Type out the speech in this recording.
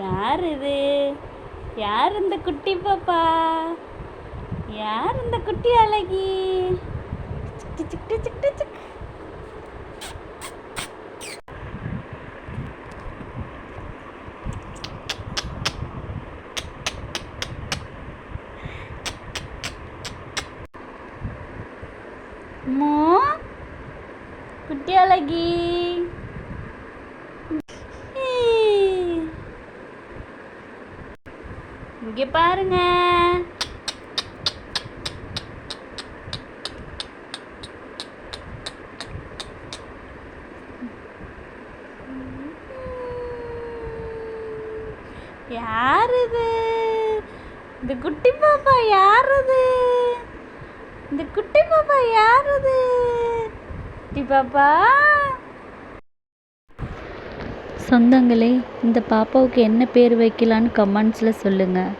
யார் இது யார் இந்த குட்டி பாப்பா? யார் இந்த குட்டி அழகி? சிக்கு சிக்கு சிக்கு சிக்கு மோ குட்டி அழகி. இங்கே பாருங்க. யார் இது இந்த குட்டி பாப்பா யார் இந்த குட்டி பாப்பா யார் இது குட்டி பாப்பா? சொந்தங்களே இந்த பாப்பாவுக்கு என்ன பேர் வைக்கலான்னு கமெண்ட்ஸில் சொல்லுங்கள்